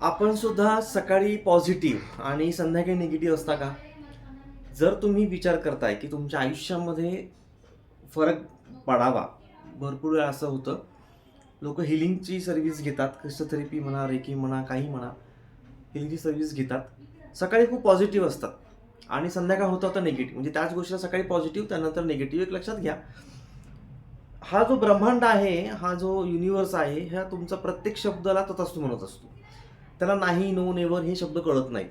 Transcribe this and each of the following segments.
आपण सुद्धा सकाळी पॉझिटिव्ह आणि संध्याकाळी निगेटिव्ह असता का? जर तुम्ही विचार करताय की तुमच्या आयुष्यामध्ये फरक पडावा भरपूर वेळा असं होतं. लोक हिलिंगची सर्व्हिस घेतात क्रिस्टथेरपी म्हणा रेकी म्हणा काही म्हणा हिलिंगची सर्व्हिस घेतात. सकाळी खूप पॉझिटिव्ह असतात आणि संध्याकाळ होतं तर निगेटिव्ह म्हणजे त्याच गोष्टीला सकाळी पॉझिटिव्ह त्यानंतर निगेटिव्ह एक लक्षात घ्या. हा जो ब्रह्मांड आहे हा जो युनिवर्स आहे ह्या तुमचा प्रत्येक शब्दाला तो म्हणत असतो. त्याला नाही नो नेवर हे शब्द कळत नाहीत.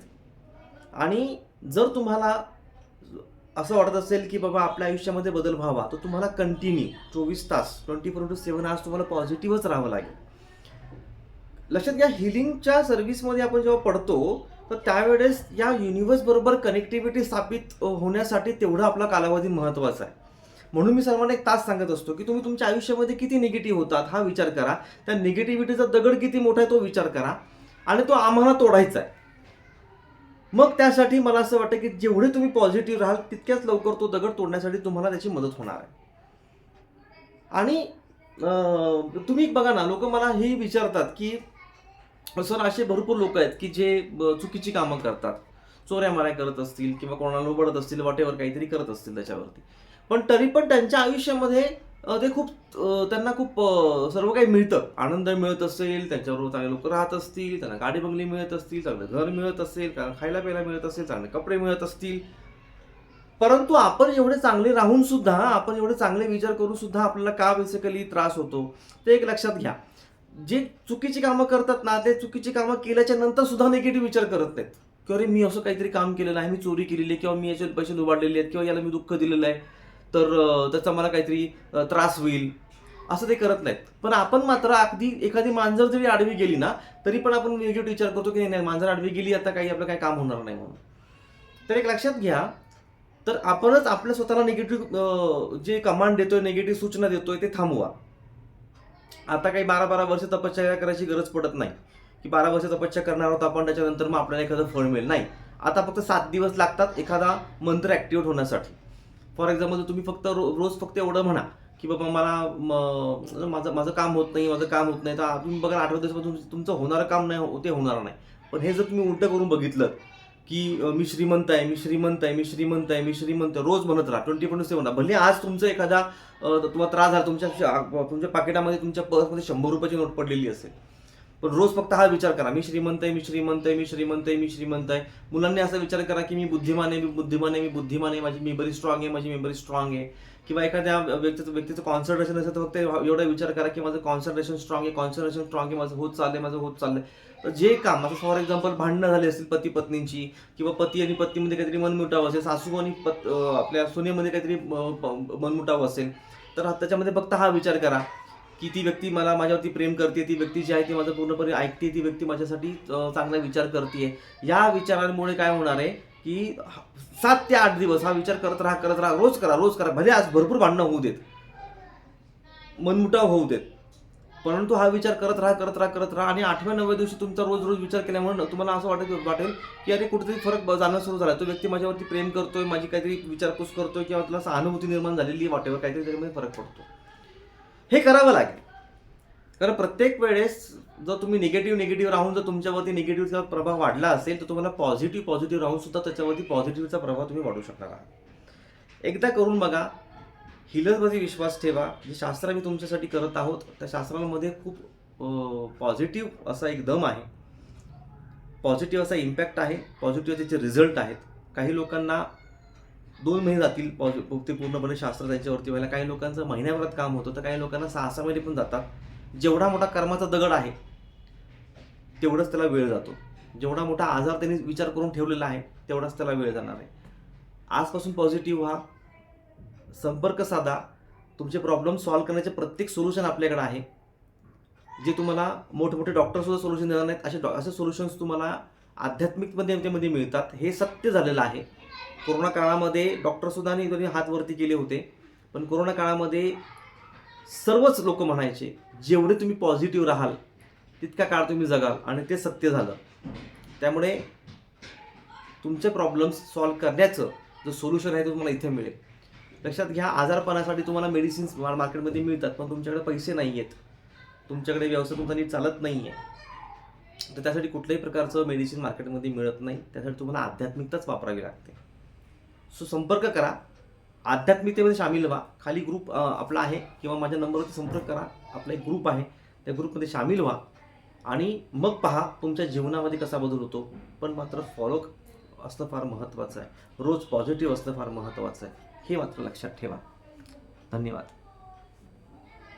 आणि जर तुम्हाला असं वाटत असेल की बाबा आपल्या आयुष्यामध्ये बदल व्हावा तर तुम्हाला कंटिन्यू चोवीस तास ट्वेंटी फोर इंटू सेवन आज तुम्हाला पॉझिटिव्हच राहावं लागेल. लक्षात घ्या हिलिंगच्या सर्व्हिसमध्ये आपण जेव्हा पडतो तर त्यावेळेस या युनिवर्स बरोबर कनेक्टिव्हिटी स्थापित होण्यासाठी तेवढा आपला कालावधी महत्त्वाचा आहे. म्हणून मी सर्वांना एक तास सांगत असतो की तुम्ही तुमच्या आयुष्यामध्ये किती निगेटिव्ह होतात हा विचार करा. त्या निगेटिव्हिटीचा दगड किती मोठा आहे तो विचार करा. आणि तो आम्हाला तोडायचा आहे. मग त्यासाठी मला असं वाटतं की जेवढे तुम्ही पॉझिटिव्ह राहाल तितक्याच लवकर तो दगड तोडण्यासाठी तुम्हाला त्याची मदत होणार आहे. आणि तुम्ही बघा ना लोक मला हे विचारतात की सर असे भरपूर लोक आहेत की जे चुकीची कामं करतात. चोऱ्या माऱ्या करत असतील किंवा कोणाला लोबडत असतील वाटेवर काहीतरी करत असतील त्याच्यावरती. पण तरी पण त्यांच्या आयुष्यामध्ये ते खूप त्यांना खूप सर्व काही मिळतं. आनंद मिळत असेल त्यांच्याबरोबर चांगले लोक राहत असतील त्यांना गाडी बंगली मिळत असतील चांगलं घर मिळत असेल का- खायला प्यायला मिळत असेल चांगले कपडे मिळत असतील. परंतु आपण एवढे चांगले राहून सुद्धा आपण एवढे चांगले विचार करून सुद्धा आपल्याला का बेसिकली त्रास होतो? ते एक लक्षात घ्या. जे चुकीची कामं करतात ना ते चुकीची कामं केल्याच्यानंतर सुद्धा निगेटिव्ह विचार करत नाहीत. की अरे मी असं काहीतरी काम केलेलं आहे मी चोरी केलेली आहे किंवा मी याच्यात पैसे उभारलेले आहेत किंवा याला मी दुःख दिलेलं आहे. तर त्याचा मला काहीतरी त्रास होईल. असं ते करत नाहीत. पण आपण मात्र अगदी एखादी मांजर जरी आडवी गेली ना तरी पण आपण निगेटिव्ह विचार करतो की नाही, मांजर आडवी गेली आता काही आपलं काही काम होणार नाही म्हणून. तर एक लक्षात घ्या तर आपणच आपल्या स्वतःला निगेटिव्ह जे कमांड देतोय निगेटिव्ह सूचना देतोय ते थांबवा. आता काही बारा बारा वर्ष तपश्चर्या करायची गरज पडत नाही. की बारा वर्ष तपश्चर्या करणार आहोत आपण त्याच्यानंतर मग आपल्याला एखादं फळ मिळेल. नाही. आता फक्त सात दिवस लागतात एखादा मंत्र ॲक्टिवेट होण्यासाठी. फॉर एक्झाम्पल तुम्ही फक्त रो रोज फक्त एवढं म्हणा की बाबा मला माझं माझं काम होत नाही माझं काम होत नाही तर तुम्ही बघा आठवड्या दिवसापासून तुमचं होणारं काम नाही हो- ते होणार नाही. पण हे जर तुम्ही उलटं करून बघितलं की मी श्रीमंत आहे मी श्रीमंत आहे मी श्रीमंत आहे मी श्रीमंत आहे, रोज म्हणत राहा ट्वेंटी फोर सेवन भले आज तुमचं एखादा तुम्हाला त्रास झाला तुमच्या तुमच्या पाकिटामध्ये तुमच्या पर्समध्ये शंभर रुपयाची नोट पडलेली असेल पण रोज फक्त हा विचार करा. मी श्रीमंत आहे मी श्रीमंत आहे मी श्रीमंत आहे मी श्रीमंत आहे. मुलांनी असा विचार करा की मी बुद्धिमान आहे मी बुद्धिमान आहे मी बुद्धिमान आहे माझी मेमरी स्ट्रॉंग आहे माझी मेमरी स्ट्रॉंग आहे. किंवा एखाद्या व्यक्तीचं व्यक्तीचं कॉन्सन्ट्रेशन असेल तर फक्त एवढा विचार करा की माझं कॉन्सन्ट्रेशन स्ट्रॉंग आहे कॉन्सन्ट्रेशन स्ट्रॉंग आहे माझं होत चाललंय माझं होत चाललंय. तर जे काम आता फॉर एक्झाम्पल भांडणं झाली असतील पती पत्नींची किंवा पती आणि पत्नीमध्ये काहीतरी मनमुटाव असेल सासू आणि पत आपल्या सुनेमध्ये काहीतरी मनमुटाव असेल तर त्याच्यामध्ये फक्त हा विचार करा. की ती व्यक्ती मला माझ्यावरती प्रेम करते ती व्यक्ती जी आहे ती माझं पूर्णपणे ऐकते ती व्यक्ती माझ्यासाठी चांगला विचार करते या विचारांमुळे काय होणार आहे की सात ते आठ दिवस हा विचार करत राहा करत राहा रोज करा रोज करा. भले आज भरपूर भांडणं होऊ देत. मनमुटाव होऊ देत. परंतु हा विचार करत राहा करत राहा करत राहा आणि आठव्या नवव्या दिवशी तुमचा रोज रोज विचार केल्यामुळे तुम्हाला असं वाटत वाटेल की अरे कुठेतरी फरक जाणं सुरू झाला. तो व्यक्ती माझ्यावरती प्रेम करतोय माझी काहीतरी विचारपूस करतोय किंवा तुला सहानुभूती निर्माण झालेली वाटेवर काहीतरी त्याच्यामध्ये फरक पडतो. हे करावं लागेल. कारण प्रत्येक वेळेस जर तुम्ही निगेटिव्ह निगेटिव्ह राहून जर तुमच्यावरती निगेटिव्हचा प्रभाव वाढला असेल तर तुम्हाला पॉझिटिव्ह पॉझिटिव्ह राहून सुद्धा त्याच्यावरती पॉझिटिव्हचा प्रभाव तुम्ही वाढू शकणार आहात. एकदा करून बघा. हिलरमध्ये विश्वास ठेवा. जे शास्त्र आम्ही तुमच्यासाठी करत आहोत त्या शास्त्रामध्ये खूप पॉझिटिव्ह असा एक दम आहे. पॉझिटिव्ह असा इम्पॅक्ट आहे. पॉझिटिव्ह त्याचे रिझल्ट आहेत. काही लोकांना दोन महिने जातील ते पूर्णपणे शास्त्र त्यांच्यावरती व्हायला. काही लोकांचं महिन्याभरात काम होतं तर काही लोकांना सहा सहा महिने पण जातात. जेवढा मोठा कर्माचा दगड आहे तेवढंच त्याला वेळ जातो. जेवढा मोठा आजार त्यांनी विचार करून ठेवलेला आहे तेवढाच त्याला वेळ जाणार आहे. आजपासून पॉझिटिव्ह व्हा संपर्क साधा. तुमचे प्रॉब्लेम सॉल्व्ह करण्याचे प्रत्येक सोल्युशन आपल्याकडे आहे. जे तुम्हाला मोठमोठे डॉक्टरसुद्धा सोल्युशन देणार नाहीत असे डॉ असे सोल्युशन्स तुम्हाला आध्यात्मिकमध्ये मध्ये मिळतात. हे सत्य झालेलं आहे. कोरोना काळामध्ये डॉक्टरसुद्धा त्यांनी हात वरती केले होते. पण कोरोना काळामध्ये सर्वच लोक म्हणायचे जेवढे तुम्ही पॉझिटिव्ह राहाल तितका काळ तुम्ही जगाल. आणि ते सत्य झालं. त्यामुळे तुमचे प्रॉब्लेम्स सॉल्व्ह करण्याचं जो सोल्युशन आहे तो तुम्हाला इथे मिळेल. लक्षात घ्या आजारपणासाठी तुम्हाला मेडिसिन्स मार्केटमध्ये मिळतात पण तुमच्याकडे पैसे नाही आहेत तुमच्याकडे व्यवसाय तुमचा नीट चालत नाही आहे तर त्यासाठी कुठल्याही प्रकारचं मेडिसिन मार्केटमध्ये मिळत नाही. त्यासाठी तुम्हाला आध्यात्मिकताच वापरावी लागते. सो संपर्क करा. आध्यात्मिकतेमध्ये सामील व्हा. खाली ग्रुप आपला आहे किंवा माझ्या नंबरवरती संपर्क करा. आपला एक ग्रुप आहे. त्या ग्रुपमध्ये सामील व्हा. आणि मग पहा तुमच्या जीवनामध्ये कसा बदल होतो. पण मात्र फॉलो असणं फार महत्त्वाचं आहे. रोज पॉझिटिव्ह असणं फार महत्त्वाचं आहे. हे मात्र लक्षात ठेवा. धन्यवाद.